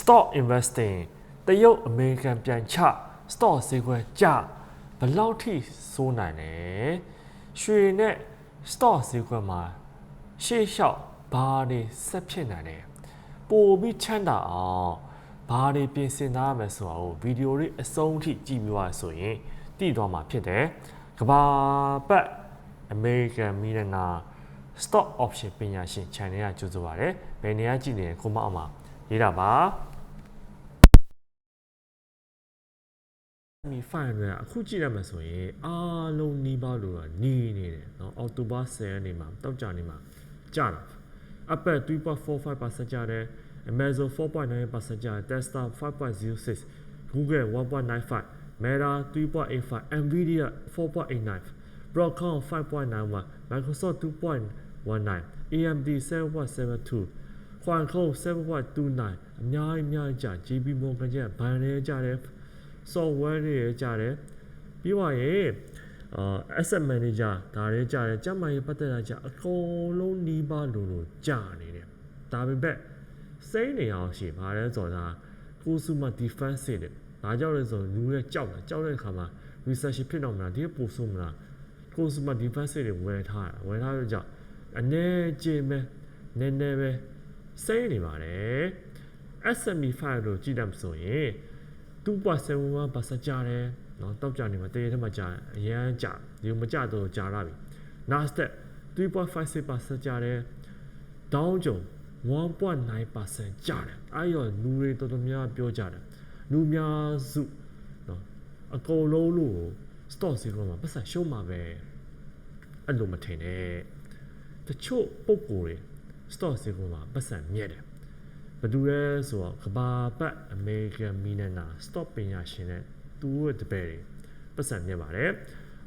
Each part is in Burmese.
stock investing တရုတ်အမေရိကန်ပြန်ချ stock ဈေးကွက်ကျဘယ်လောက်ထိစိုးနိုင်လဲရွှေနဲ့ stock ဈေးကွက်မှာရှေ့လျှောက်ဘာတွေဆက်ဖြစ်နိုင်လဲပိုပြီးချမ်းသာအောင်ဘာတွေပြင်ဆင်ထားရမယ်ဆိုတာကိုဗီဒီယိုလေးအဆုံးထိကြည့်ပြီးသွားဆိုရင်သိသွားမှာဖြစ်တယ်ကဘာပတ် American Millionaire stock option ပညာရှင် channel ကကြိုဆိုပါရစေ။ဘယ်နေရာကြည့်နေလဲကိုမအောင်မှာ ရေးတာပါ။မီ500အခုကြည့်ရမှာဆိုရင်အားလုံးနီးပါးလို့တော့နီးနေတယ်เนาะအောက်တိုဘာ10ရက်နေ့မှာတောက်ကြနေမှာကြာတာ Apple 3.45%ကျတယ် Amazon 4.9%ကျတယ် Tesla 5.06 Google 1.95 Meta 3.85 Nvidia 4.89 Broadcom 5.91 Microsoft 2.19 AMD 7.72 Qualcomm 7.29အများကြီးအများကြီးကြာ JP Morgan ကျဘဏ်တွေကြတယ် software တွေကြတယ်ပြီးတော့ရင်အာ asset manager ဒါတွေကြတယ်ကျန်းမာရေးပတ်သက်တာကြအကုန်လုံးနီးပါးလို့လို့ကြာနေတယ်ဒါပေမဲ့စိမ့်နေအောင်ရှိဘာလဲဆိုတော့ consumer defense တွေဒါကြောင့်လဲဆိုလူရဲ့ကြောက်တာကြောက်တဲ့အခါမှာ research ဖြစ်တော့မလားဒီကပို့ဆုံးမလား consumer defense တွေဝယ်ထားတာဝယ်ထားလို့ကြောင့်အနေကျင်းပဲနည်းနည်းပဲ စိမ့်နေပါတယ် SME 5လို့ကြည့်တတ်ဆိုရင်2.71ပါစကြတယ်နော်တောက်ကြနေမှာတရေထက်မှာကြအရန်ကြဒီမကြတော့ကြရပြီ Nasdaq 3.56ပါစကြတယ် Dow Jones 1.9%ကျတယ်အဲ့ရောလူတွေတော်တော်များပြောကြတယ်လူများစုနော်အကုန်လုံးလို့ stock ဈေးကမှာပတ်စံရှုံးမှာပဲအဲ့လိုမထင်နဲ့တချို့ပုံကိုယ်တွေ stock ဈေးကွက်မှာပတ်စံမြက်တယ်ဘယ်သူလဲဆိုတော့ကဘာပတ် American Millionaire stock ပညာရှင်နဲ့သူ့ရဲ့တပည့်တွေပတ်စံမြက်ပါတယ်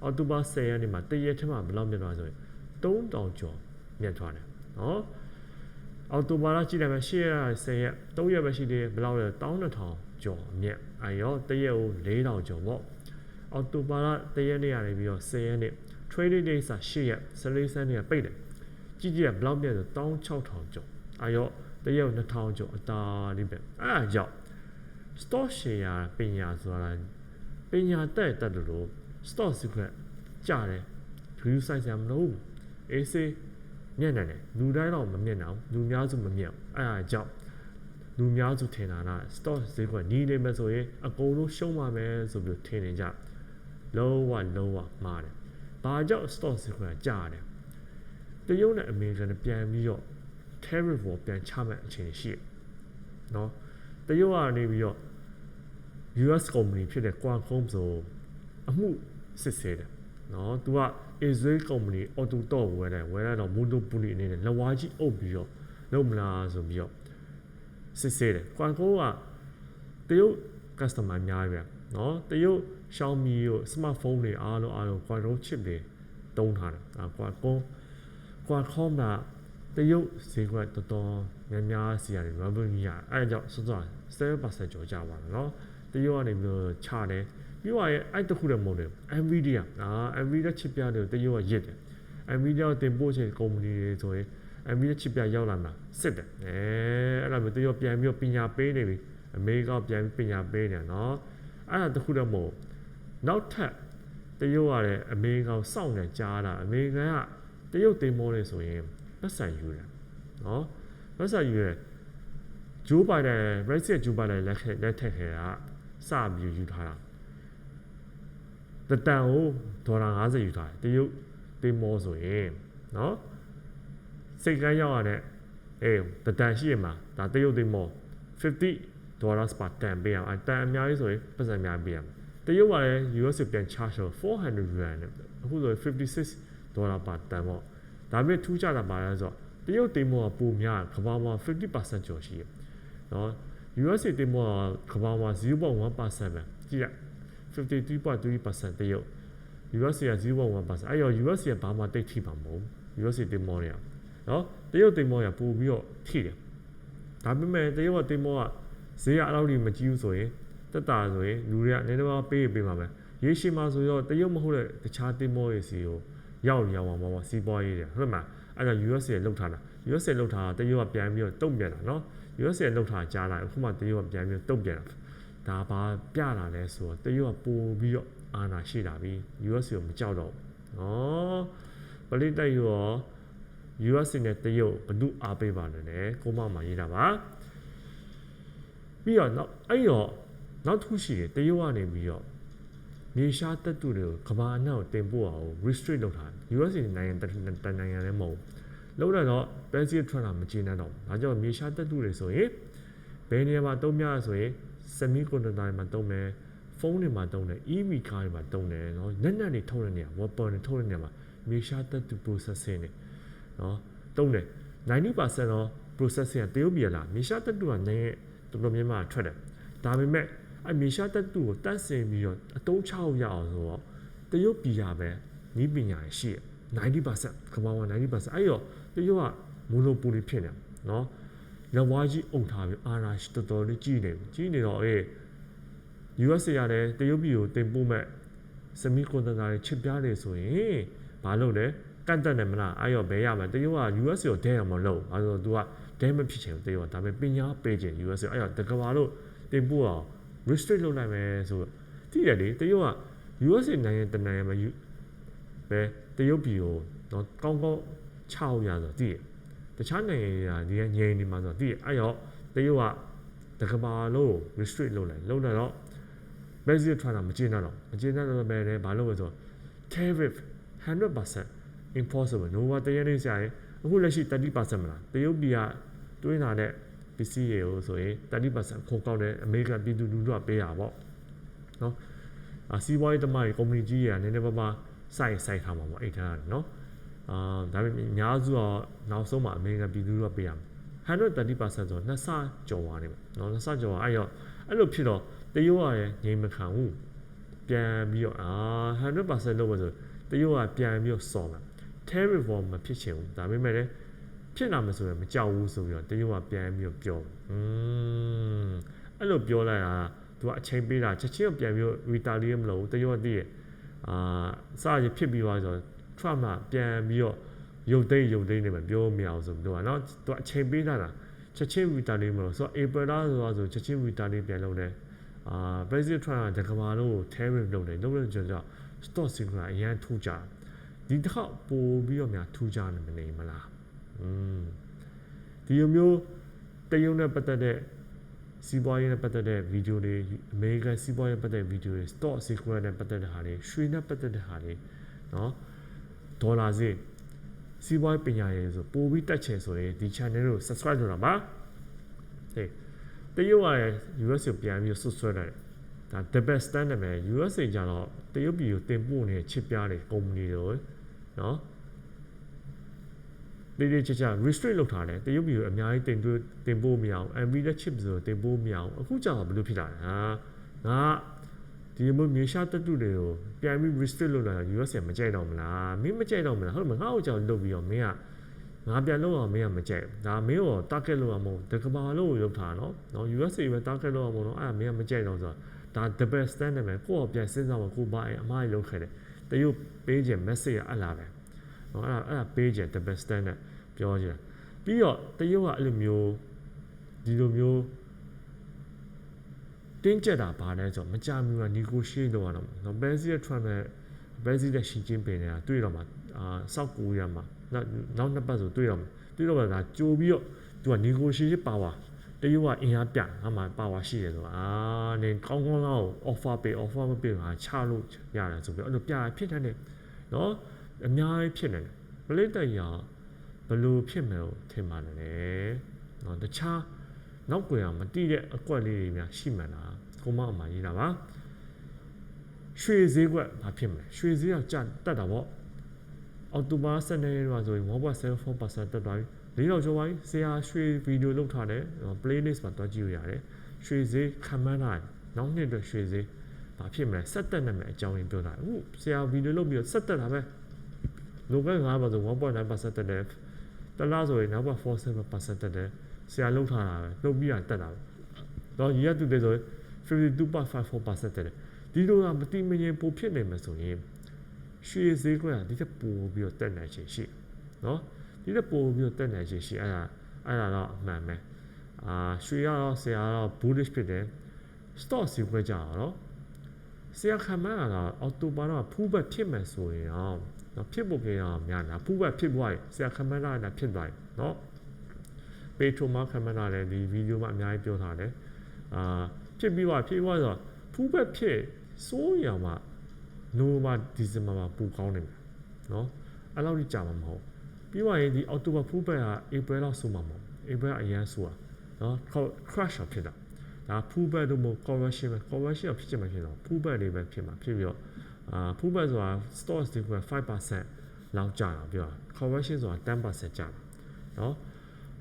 အော်တိုဘာ10ရက်နေ့မှာတရက်ထဲမှာဘယ်လောက်မြက်သွားဆိုရင်3000ကျော်မြက်သွားတယ်နော်အော်တိုဘာလကြည့်လိုက်မယ်10ရက်10ရက်3ရက်ပဲရှိသေးတယ်ဘယ်လောက်လဲ12000ကျော်အမြက်အဲရောတရက်ကို4000ကျော်ပေါ့အော်တိုဘာလတရက်နေ့ကနေပြီးတော့10ရက်နေ့ trading day စာ10ရက်14စနေကပိတ်တယ် ကြည့်ကြည့်ရဘယ်လောက်မြက်ဆို16000ကျော်အဲရောတရက်ကို2000ကျော်အတားလေးပဲအဲအကြောင့် stock share ပညာဆိုတာပညာတက်တက်လို့ stock secret ကြတယ် view size ရမလို့အေးစေးမြက်နေတယ်လူတိုင်းတော့မမြက်နိုင်ဘူးလူများစုမမြက်ဘူးအဲအကြောင့်လူများစုထင်တာက stock ဈေးကွက်ညီနေမယ်ဆိုရင်အကုန်လုံးရှုံးပါမယ်ဆိုပြီးထင်နေကြလုံးဝလုံးဝမှားတယ်ဘာကြောင့် stock ဈေးကွက်ကြားတယ် တရုတ်နဲ့အမေရိကန်နဲ့ပြန်ပြီးတော့ tariff ကိုပြန်ချမှတ်အခြေအနေရှိတယ်နော်တရုတ်ကနေပြီးတော့ US company ဖြစ်တဲ့ Qualcomm ဆိုအမှုစစ်ဆေးတယ်နော်သူက Israel company auto တော့ဝယ်တယ်ဝယ်လိုက်တော့ monopoly အနေနဲ့လက်ဝါးကြီးအုပ်ပြီးတော့လုပ်မလားဆိုပြီးတော့စစ်ဆေးတယ် Qualcomm ကတရုတ် customer အများကြီးပဲနော်တရုတ် Xiaomi တို့ smartphone တွေအားလုံးအားလုံး Qualcomm chip တွေတုံးထားတယ်အဲ Qualcomm Qualcomm ကတရုတ်ဈေးကွက်တော်တော်များများစီရတယ် revenue ရအဲဒါကြောင့်စောစော7%ကျော်ကြပါတော့နော်တရုတ်ကနေပြီးတော့ချတယ်ပြီးတော့ရဲ့အဲ့တခုတည်းမဟုတ်တယ် Nvidia အာ Nvidia chip ပြတယ်တရုတ်ကရစ်တယ် Nvidia ကိုတင်ပို့ချင် company တွေဆိုရင် Nvidia chip ပြရောက်လာမှာစစ်တယ်အဲအဲ့ဒါမျိုးတရုတ်ပြန်ပြီးတော့ပညာပေးနေပြီအမေရိကပြန်ပြီးပညာပေးနေတယ်နော်အဲ့ဒါတခုတည်းမဟုတ်နောက်ထပ်တရုတ်ကလည်းအမေရိကန်စောင့်နေကြားတာအမေရိကန်က တရုတ်တင်ပို့နေဆိုရင်ပတ်စံယူတယ်နော်ပတ်စံယူတယ်ဂျိုးဘိုင်ဒန် Brexit ဂျိုးဘိုင်ဒန်လက်ထက်လက်ထက်ခဲတာစပြီးယူထားတာတတန်ကိုဒေါ်လာ50ယူထားတယ်တရုတ်တင်မောဆိုရင်နော်စိတ်ကန်းရောက်ရတဲ့အေးတတန်ရှိရမှာဒါတရုတ်တင်မော50 dollars per tan ပေးအောင်အတန်အများကြီးဆိုရင်ပတ်စံအများပေးရမှာတရုတ်ကလည်း US ပြန် charge တော့400 yuan နဲ့အခုဆိုရင်56 dollar per tan ပေါ့ဒါပေမဲ့ထူးခြားတာပါလဲဆိုတော့တရုတ်တင်မောကပိုများကမ္ဘာမှာ50%ကျော်ရှိရနော် USA တင်မောကကမ္ဘာမှာ0.1%ပဲကြည့်ရ53.3%တရုတ် USA က0.1%အဲ့ရော USA ကဘာမှတိတ်ထိမှာမဟုတ် USA တင်မောတွေကနော်တရုတ်တင်မောကပိုပြီးတော့ထိတယ်ဒါပေမဲ့တရုတ်ကတင်မောကဈေးကအဲ့လောက်ကြီးမကြီးဘူးဆိုရင်တက်တာဆိုရင်လူတွေကနည်းနည်းပါးပေးပေးမှာပဲရေရှည်မှာဆိုတော့တရုတ်မဟုတ်တဲ့တခြားတင်မောတွေစီကို ရောက်ရောက်မှာပေါ့စီးပွားရေးတွေဟုတ်မှာအဲ့ဒါ USA လောက်ထားတာ USA လောက်ထားတာတရုတ်ကပြန်ပြီးတော့တုံ့ပြန်တာနော် USA လောက်ထားကြားလာအခုမှတရုတ်ကပြန်ပြီးတုတ်ပြန်တာဒါဘာပြလာလဲဆိုတော့တရုတ်ကပို့ပြီးတော့အာဏာရှိလာပြီ US ကိုမကြောက်တော့ဘူးနော်ပလိတိုက်ရော US နဲ့တရုတ်ဘ누구အားပေးပါလဲကိုမမှာရေးတာပါပြီးတော့နောက်အဲ့တော့နောက်တစ်ခုရှိတယ်တရုတ်ကနေပြီးတော့ မြေရှားတပ်သူတွေကိုကဘာအနောက်တင်ပို့အောင် restrict လုပ်ထားတယ် US နိုင်ငံတစ်နိုင်ငံလည်းမဟုတ်ဘူးလောက်တော့ Brexit ထွက်တာမကျေနပ်တော့ဘူးဒါကြောင့်မြေရှားတပ်သူတွေဆိုရင်ဘယ်နေရာမှာတုံးများဆိုရင် semiconductor တွေမှာတုံးမယ်ဖုန်းတွေမှာတုံးတယ် EV ကားတွေမှာတုံးတယ်နော်လက်နက်တွေထုတ်တဲ့နေရာ weapon တွေထုတ်တဲ့နေရာမှာမြေရှားတပ်သူ processing တွေနော်တုံးတယ်90%တော့ processing ကတရုတ်ပြည်လာမြေရှားတပ်သူကနိုင်ငံတော်တော်များများထွက်တယ်ဒါပေမဲ့ အမြေရှားတပ်သူကိုတတ်ဆင်ပြီးတော့အတုံးချအောင်ရအောင်ဆိုတော့တရုတ်ပြည်ကပဲဤပညာရှိတယ်90%ကမ္ဘာမှာ90%အဲ့တော့တရုတ်ကမိုနိုပိုလီဖြစ်နေနော်လက်ဝါးကြီးအုံထားပြီးအာရာရှိတော်တော်လေးကြီးနေကြီးနေတော့အေး US ရတယ်တရုတ်ပြည်ကိုတင်ပို့မဲ့ semiconductor တွေချစ်ပြားတယ်ဆိုရင်ဘာလုပ်လဲကန့်တက်တယ်မလားအဲ့ရောဘယ်ရမှာတရုတ်က US ကိုဒဲရမလို့ဘာလို့ तू ကဒဲမဖြစ်ချင်ဘူးတရုတ်ကဒါပေမဲ့ပညာပေးချင် US ကိုအဲ့ရောတကဘာလို့တင်ပို့အောင် restrict လုပ်လိုက်မယ်ဆိုတော့သိတယ်လေတရုတ်က US နိုင်ငံတနိုင်ငံမှာပဲတရုတ်ပြည်ကိုတော့ကောင်းကောင်းချအောင်ရဆိုသိတယ်တခြားနိုင်ငံတွေကဒီကငြိမ်နေမှာဆိုသိတယ်အဲ့ရောတရုတ်ကတကဘာလို့ restrict လုပ်လိုက်လုပ်လိုက်တော့ Brexit ထွက်တာမကျေနပ်တော့မကျေနပ်တော့ပဲလေဘာလို့လဲဆိုတော့ tariff 100% impossible နိုဝါတရနေစရာရင်အခုလက်ရှိ30%မလားတရုတ်ပြည်ကတွင်းလာတဲ့ ပစ္စည်းတွေကိုဆိုရင်30%ခုံကောက်တဲ့အမေရိကန်ပြည်သူလူထုကပေးတာပေါ့နော်အာစီးပွားရေးတမတွေ company ကြီးတွေကနည်းနည်းပါးပါးစိုက်စိုက်ထားမှာပေါ့အဲ့ထားတယ်နော်အာဒါပေမဲ့အများစုတော့နောက်ဆုံးမှာအမေရိကန်ပြည်သူတွေကပေးရမှာ130%ဆိုတော့နှစ်ဆကျော်သွားနေမှာနော်နှစ်ဆကျော်သွားအဲ့ရောအဲ့လိုဖြစ်တော့တရုတ်ကလည်းငြိမ်မခံဘူးပြန်ပြီးတော့အာ100%လုပ်ပါဆိုတရုတ်ကပြန်ပြီးတော့စော်မှာ tariff war မဖြစ်ချင်ဘူးဒါပေမဲ့လည်း ဖြစ်လာမှဆိုရင်မကြောက်ဘူးဆိုပြီးတော့တရုတ်ကပြန်ပြီးတော့ပြောอืมအဲ့လိုပြောလိုက်တာသူကအချိန်ပေးတာချက်ချင်းပြန်ပြီး retaliate မလုပ်ဘူးတရုတ်ကတည်းကအာစရဖြစ်ပြီးသွားဆိုတော့ Trump ကပြန်ပြီးတော့ရုပ်သိမ်းရုပ်သိမ်းနေမှာပြောမရအောင်ဆိုပြီးတော့เนาะသူအချိန်ပေးတာလားချက်ချင်း retaliate မလုပ်ဆိုတော့ April လားဆိုတော့ချက်ချင်း retaliate ပြန်လုပ်တယ်အာ President Trump ကတကမာလို့ tariff လုပ်တယ်လုပ်တဲ့ကြောင့် stock signal အရန်ထူကြဒီတစ်ခေါက်ပို့ပြီးတော့များထူကြနေမနေမလားอืม ဒီလိုမျိုးတရုတ်နဲ့ပတ်သက်တဲ့စီးပွားရေးနဲ့ပတ်သက်တဲ့ဗီဒီယိုတွေအမေရိကန်စီးပွားရေးပတ်သက်တဲ့ဗီဒီယိုတွေ stock signal နဲ့ပတ်သက်တဲ့ဟာတွေရွှေနဲ့ပတ်သက်တဲ့ဟာတွေเนาะဒေါ်လာဈေးစီးပွားရေးပညာရေးဆိုပို့ပြီးတက်ချင်ဆိုရင်ဒီ channel ကို subscribe လုပ်တာပါဟေးတရုတ်က US ကိုပြန်ပြီးဆွဆွဲတယ်ဒါ the best stand နဲ့ USA ကြတော့တရုတ်ပြည်ကိုတင်ပို့နေတဲ့ချစ်ပြားတွေကုမ္ပဏီတွေနော် ဒီဒီချာချာ restrict လုပ်ထားတယ်တရုတ်ပြည်ကိုအများကြီးတင်သွင်းတင်ပို့မရအောင် NVIDIA chip ဆိုတင်ပို့မရအောင်အခုကြောင့်ဘယ်လိုဖြစ်လာလဲဟာငါဒီလိုမျိုးမြေရှားတက်တူတွေကိုပြန်ပြီး restrict လုပ်လာတာ US မကြိုက်တော့မလားမင်းမကြိုက်တော့မလားဟုတ်မငါ့ကိုကြောင့်လုပ်ပြီးတော့မင်းကငါပြန်လုပ်အောင်မင်းကမကြိုက်ဘူးဒါမင်းကို target လုပ်အောင်မဟုတ်တကဘာလို့လုပ်ထားနော်နော် USA ပဲ target လုပ်အောင်မဟုတ်နော်အဲ့ဒါမင်းကမကြိုက်တော့ဆိုတော့ဒါ the best stand နဲ့ပဲကိုယ့်ကိုပြန်စဉ်းစားမှကိုဘာအမားကြီးလုပ်ခဲ့တယ်တရုတ်ပေးခြင်း message ကအဲ့လာပဲ နော်အဲ့ဒါအဲ့ဒါပေးခြင်း the best stand နဲ့ပြောခြင်းပြီးတော့တရုတ်ကအဲ့လိုမျိုးဒီလိုမျိုးတင်းကျပ်တာဘာလဲဆိုတော့မကြမီက negotiate လုပ်ရတော့နော် President Trump နဲ့ President Xi Jinping နဲ့တွေ့တော့မှာအာစောက်ကိုရီးယားမှာနောက်နှစ်ပတ်ဆိုတွေ့တော့မှာတွေ့တော့မှာဒါကြိုပြီးတော့သူက negotiate power တရုတ်ကအင်အားပြငါမှပါဝါရှိတယ်ဆိုတာအာနင်ကောင်းကောင်းလောက် offer ပေး offer မပေးငါချလို့ရတယ်ဆိုပြီးအဲ့လိုပြဖြစ်တယ်နော် အများကြီးဖြစ်နေတယ်ပလိတ်တရာဘလို့ဖြစ်မယ်လို့ထင်ပါလဲနော်တခြားနောက်ွယ်အောင်မတိတဲ့အကွက်လေးတွေများရှိမှလားကိုမအမရေးတာပါရွှေဈေးကွက်ဘာဖြစ်မလဲရွှေဈေးကကျတက်တာပေါ့အော်တိုဘာ12ရက်မှာဆိုရင်1.74%တက်သွားပြီလေးတော့ကျော်ပါပြီဆရာရွှေဗီဒီယိုလုပ်ထားတယ် playlist မှာတွားကြည့်ရရတယ်ရွှေဈေးခံမှန်းထားနောက်နှစ်အတွက်ရွှေဈေးဘာဖြစ်မလဲဆက်တက်နေမယ်အကြောင်းရင်းပြောတာအခုဆရာဗီဒီယိုလုပ်ပြီးတော့ဆက်တက်တာပဲ လိုက9ပါဆို1.9%တက်တယ်တလားဆိုရင်နောက်ပါ47%တက်တယ်ဆရာလုပ်ထားတာပဲလုပ်ပြီးတာတက်တာပဲတော့ရည်ရတူတယ်ဆိုရင်52.54%တက်တယ်ဒီလိုကမတိမငြိမ်ပိုဖြစ်နေမှာဆိုရင်ရွှေဈေးကွက်ကဒီထက်ပိုပြီးတော့တက်နိုင်ချင်ရှိနော်ဒီလက်ပို့ပြီးတော့တက်နေရှိရှိအဲ့ဒါအဲ့ဒါတော့အမှန်ပဲအာရွှေကတော့ဆရာကတော့ bullish ဖြစ်တယ် stock စီခွဲကြတော့ဆရာခံမှန်းတာအော်တိုဘာတော့ဖူးဘက်ဖြစ်မယ်ဆိုရင်တော့ နော်ဖြစ်ဖို့ကြတော့များတာဖူးဘက်ဖြစ်သွားရင်ဆရာခံမှန်းတာလည်းဖြစ်သွားရင်နော်ပေထရိုမာခံမှန်းတာလည်းဒီဗီဒီယိုမှာအများကြီးပြောထားတယ်အာဖြစ်ပြီးတော့ဖြစ်သွားဆိုတော့ဖူးဘက်ဖြစ်စိုးရမှာနိုဘာဒီဇင်ဘာမှာပူကောင်းနေမှာနော်အဲ့လောက်ကြီးကြာမှာမဟုတ်ပြီးသွားရင်ဒီအော်တိုဘာဖူးဘက်ကဧပြီလောက်ဆိုမှာမဟုတ်ဧပြီအရန်ဆိုတာနော် crash ဖြစ်တာဒါဖူးဘက်တို့မဟုတ် conversion ပဲ conversion ဖြစ်ချင်မှဖြစ်တော့ဖူးဘက်လေးပဲဖြစ်မှာဖြစ်ပြီးတော့ အာဖူးဘက်ဆိုတာ stocks တွေက5%လောက်ကျတာပြောတာ conversion ဆိုတာ10%ကျတာเนาะ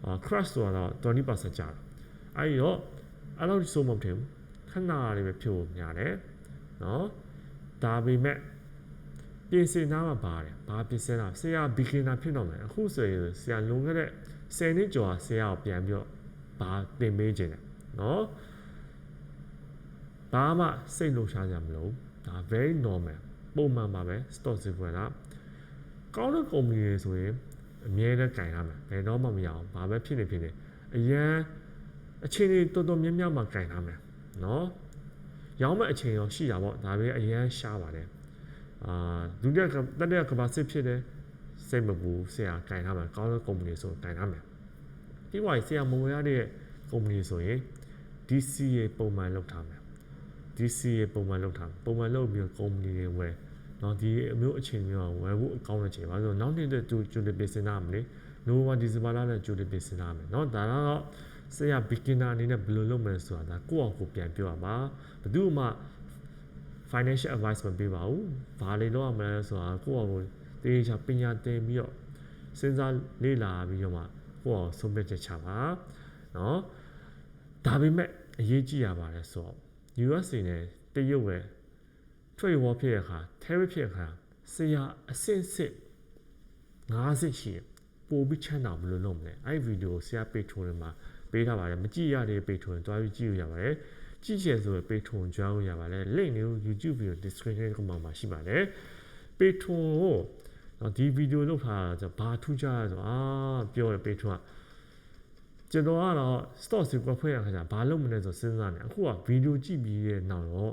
အာ crash ဆိုတာတော့20%ကျတာအဲဒီတော့အဲ့လိုဆိုမှမထင်ဘူးခဏလေးပဲဖြစ်ဖို့များတယ်เนาะဒါပေမဲ့ပြင်ဆင်သားမှာပါတယ်ဘာပြင်ဆင်တာဆရာ beginner ဖြစ်တော့မယ်အခုဆိုရင်ဆရာလွန်ခဲ့တဲ့10နှစ်ကျော်ဆရာကိုပြန်ပြီးတော့ဘာသင်ပေးခြင်းလဲเนาะ ဘာမှစိတ်လှုပ်ရှားကြမလို့ ဒါ very normal ပုံမှန်ပါပဲ stock ဈေးကွက်ကကောင်းတဲ့ company တွေဆိုရင်အမြဲတမ်းကင်ရမယ်ဘယ်တော့မှမရအောင်ဘာပဲဖြစ်နေဖြစ်နေအရန်အချိန်တွေတော်တော်များများမှကင်ရမယ်နော်ရောင်းမဲ့အချိန်ရောရှိတာပေါ့ဒါပဲအရန်ရှားပါတယ်အာဒုတိယတတိယကဘာစစ်ဖြစ်တယ်စိတ်မပူဆရာကင်ရမယ်ကောင်းတဲ့ company ဆိုကင်ရမယ်ပြီးွားရင်ဆရာမဝယ်ရတဲ့ company ဆိုရင် DCA ပုံမှန်လောက်ထားမယ် ဒီစီပုံမှန်လောက်တာပုံမှန်လောက်ပြီးကုမ္ပဏီတွေဝယ်နော်ဒီအမျိုးအချိန်မျိုးဝယ်ဖို့အကောင်းတဲ့ချိန်ပါဆိုတော့နောက်နေ့တဲ့ကျူလီပစ်စင်နာမလဲနိုဝါဒီဇဘာလာနဲ့ကျူလီပစ်စင်နာမယ်နော်ဒါတော့ဆရာ beginner အနေနဲ့ဘယ်လိုလုပ်မလဲဆိုတာဒါကိုယ့်အောင်ကိုပြန်ပြောရမှာဘယ်သူမှ financial advice မပေးပါဘူးဘာတွေလုပ်ရမလဲဆိုတာကိုယ့်အောင်ကိုတေးချာပညာသင်ပြီးတော့စဉ်းစားလေ့လာပြီးတော့မှကိုယ့်အောင်ဆုံးဖြတ်ချက်ချပါနော်ဒါပေမဲ့အရေးကြီးရပါတယ်ဆိုတော့ USA နဲ့တရုတ်ပဲ trade war ဖြစ်တဲ့အခါ tariff ဖြစ်တဲ့အခါဆရာအဆင့်စစ်50ရှိတယ်ပို့ပြီးချမ်းသာဘယ်လိုလုပ်မလဲအဲ့ဒီဗီဒီယိုဆရာပေထုံတွေမှာပေးထားပါတယ်မကြည့်ရတဲ့ပေထုံတွားပြီးကြည့်လို့ရပါတယ်ကြည့်ချင်ဆိုရင်ပေထုံကျွမ်းလို့ရပါတယ် link လေးကို YouTube ဗီဒီယို description ကမှာရှိပါတယ်ပေထုံကိုနော်ဒီဗီဒီယိုလုပ်ထားတာဆိုဘာထူးခြားလဲဆိုအာပြောတယ်ပေထုံက ကျွန်တော်ကတော့ stock စီကွက်ဖွဲ့ရခါကျဘာလုပ်မလဲဆိုစဉ်းစားနေအခုကဗီဒီယိုကြည့်ပြီးတဲ့နောက်တော့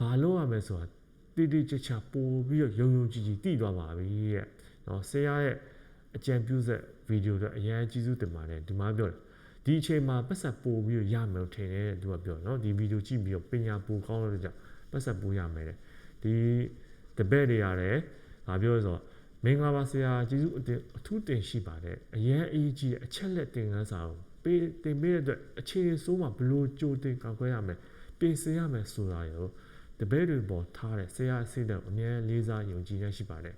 ဘာလုပ်ရမလဲဆိုတာတိတိကျကျပို့ပြီးတော့ယုံယုံကြည်ကြည်သိသွားပါပြီတဲ့။နော်ဆရာရဲ့အကြံပြုဆက်ဗီဒီယိုတော့အရင်ကြီးစုတင်ပါတယ်ဒီမှာပြောတယ်ဒီအချိန်မှာပတ်ဆက်ပို့ပြီးတော့ရမယ်လို့ထင်တယ်တဲ့သူကပြောနော်ဒီဗီဒီယိုကြည့်ပြီးတော့ပညာပိုကောင်းလို့ကြောင့်ပတ်ဆက်ပို့ရမယ်တဲ့ဒီတပည့်တွေရတယ်ငါပြောရဆိုမင်္ဂလာပါဆရာကျေးဇူးအထူးတင်ရှိပါတယ်အရင်အရေးကြီးတဲ့အချက်လက်တင်ကန်းစာကို ပေးတင်ပေးတဲ့အတွက်အခြေအနေဆိုးမှာဘလို့ကြိုတင်ကောက်ွယ်ရမယ်ပြင်ဆင်ရမယ်ဆိုတာရောတပည့်တွေပေါ်ထားတဲ့ဆရာအစိတ်တဲ့အမြဲလေးစားယုံကြည်ရရှိပါတယ်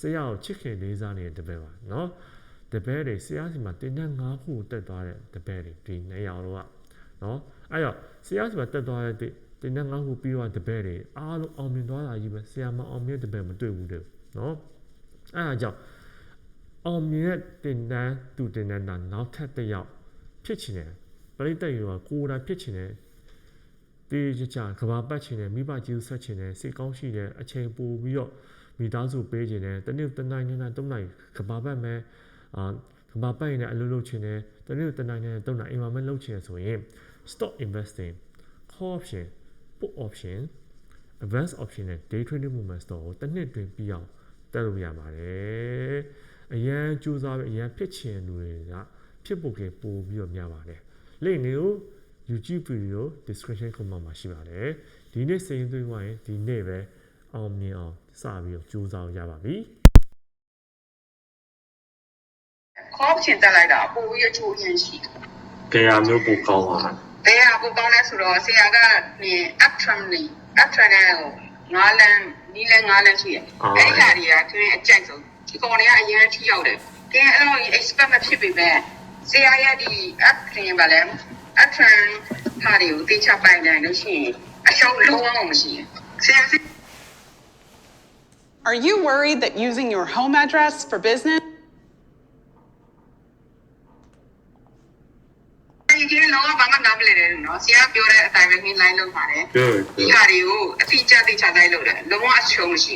ဆရာကိုချစ်ခင်လေးစားနေတဲ့တပည့်ပါเนาะတပည့်တွေဆရာစီမှာတင်တဲ့၅ခုတက်သွားတဲ့တပည့်တွေဒီနေရာတော့ကเนาะအဲ့တော့ဆရာစီမှာတက်သွားတဲ့တင်တဲ့၅ခုပြီးတော့တပည့်တွေအားလုံးအောင်မြင်သွားတာကြီးပဲဆရာမအောင်မြင်တဲ့တပည့်မတွေ့ဘူးတဲ့เนาะအဲ့ဒါကြောင့်အောင်မြင်တဲ့တင်တန်းသူတင်တန်းတာနောက်ထပ်တစ်ယောက် ဖြစ်ချင်တယ်ပရိသတ်ရောကိုယ်တိုင်ဖြစ်ချင်တယ်တေးကြကြကဘာပတ်ချင်တယ်မိဘကျေးဇူးဆက်ချင်တယ်စိတ်ကောင်းရှိတယ်အချိန်ပိုပြီးတော့မိသားစုပေးချင်တယ်တနေ့တနိုင်နဲ့တုံးနိုင်ကဘာပတ်မယ်အာကဘာပတ်ရင်လည်းအလုပ်လုပ်ချင်တယ်တနေ့တနိုင်နဲ့တုံးနိုင်အိမ်မှာမလုပ်ချင်ရဆိုရင် stock investing call option put option advance option နဲ့ day trading movement store ကိုတစ်နှစ်တွင်ပြီးအောင်တက်လို့ရပါတယ်အရန်ကြိုးစားပြီးအရန်ဖြစ်ချင်လူတွေက ဖြစ်ဖို့ကပို့ပြီးတော့များပါတယ်လိမ့်နေကို YouTube video description comment မှာရှိပါတယ်ဒီနေ့စိန်သွင်းသွားရင်ဒီနေ့ပဲအောင်မြင်အောင်စပြီးတော့ကြိုးစားရပါပြီခေါ်ချင်တက်လိုက်တာပိုပြီးအချိုးရင်းရှိတယ်တရားမျိုးပိုကောင်းပါ။တရားကိုကောင်းလဲဆိုတော့ဆရာကနေ uptram နေ uptram နဲ့ဟိုငါးလန်းနီးလန်းငါးလန်းရှိတယ်။အဲ့ဒီဟာတွေကသူအကြိုက်ဆုံးဒီကောင်တွေကအရင်ထိရောက်တယ်။ကဲအဲ့လို expect မဖြစ်ပေမဲ့ ဆရာရဲ့ဒီ uptram ပါလဲ uptram ဟာတွေကိုတေချပိုင်တယ်လို့ရှိရင်အရှုံးလုံးဝမရှိဘူး။ဆရာ Are you worried that using your home address for business ဒီကနေ့တော့ဘာမှနားမလည်တယ်နော်ဆရာပြောတဲ့အတိုင်းပဲ line လုပ်ပါတယ် good ဒီဟာတွေကိုအတိအကျသိချတိုင်းလုပ်တယ်လုံးဝအချုံမရှိ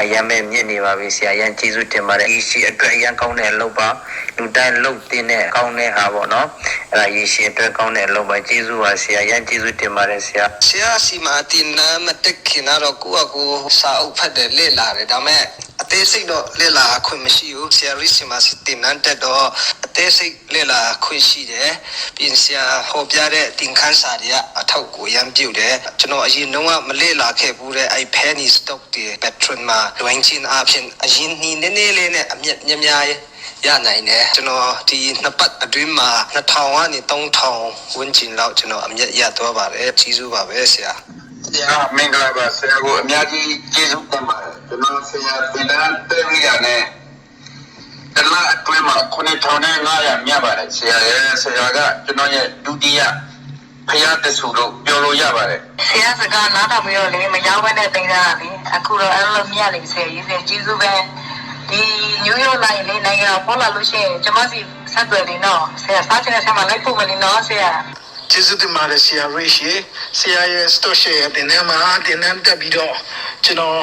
အရင်ပဲမြင့်နေပါပြီဆရာအရင်ကျေးဇူးတင်ပါတယ်ဒီရှိအတွက်အရင်ကောင်းတဲ့အလုပ်ပါလူတိုင်းလုပ်တင်တဲ့ကောင်းတဲ့ဟာပေါ့နော်အဲ့ဒါရေရှည်အတွက်ကောင်းတဲ့အလုပ်ပါကျေးဇူးပါဆရာအရင်ကျေးဇူးတင်ပါတယ်ဆရာဆရာစီမာတင်နာမတက်ခင်တော့ကိုယ့်အကိုစာအုပ်ဖတ်တယ်လေ့လာတယ်ဒါပေမဲ့အသေးစိတ်တော့လေ့လာခွင့်မရှိဘူးဆရာရီစီမာတင်နန်းတက်တော့အသေးစိတ်လေ့လာခွင့်ရှိတယ်ပြင်ဆရာဟောပြတဲ့တင်ခန်းစာတွေကအထောက်ကိုရမ်းပြုတ်တယ်ကျွန်တော်အရင်တော့မလေ့လာခဲ့ဘူးတဲ့အဲ့ penny stock တွေ patron မှာလွင်ချင်းအဖြစ်အရင်နီးနည်းနည်းလေးနဲ့အမြက်များများရနိုင်တယ်ကျွန်တော်ဒီနှစ်ပတ်အတွင်းမှာ2000ကနေ3000ဝန်းကျင်လောက်ကျွန်တော်အမြက်ရသွားပါတယ်ကြီးစုပါပဲဆရာဆရာမင်္ဂလာပါဆရာကိုအများကြီးကျေးဇူးတင်ပါတယ်ကျွန်တော်ဆရာတင်တဲ့တဲ့ရီရနဲ့တလားအတွင်းမှာ9500မြတ်ပါတယ်ဆရာရဲ့ဆရာကကျွန်တော်ရဲ့ဒုတိယ ဖယားတဆူလို့ပြောလို့ရပါတယ်ဆရာစကားနားထောင်ပြီးတော့လေမရောက်ဘဲနဲ့တင်ကြတာလေအခုတော့အဲ့လိုမြတ်လေဆရာရေးဆရာကျေးဇူးပဲဒီညိုးရိုးလိုက်လေနိုင်ငံပေါ်လာလို့ရှိရင်ကျမစီဆက်သွယ်နေတော့ဆရာစားချင်တဲ့ဆက်မှာလိုက်ဖို့မနေတော့ဆရာကျေးဇူးတင်ပါတယ်ဆရာရိရှိဆရာရဲ့ store share ရဲ့တင်နန်းမှာတင်နန်းတက်ပြီးတော့ကျွန်တော်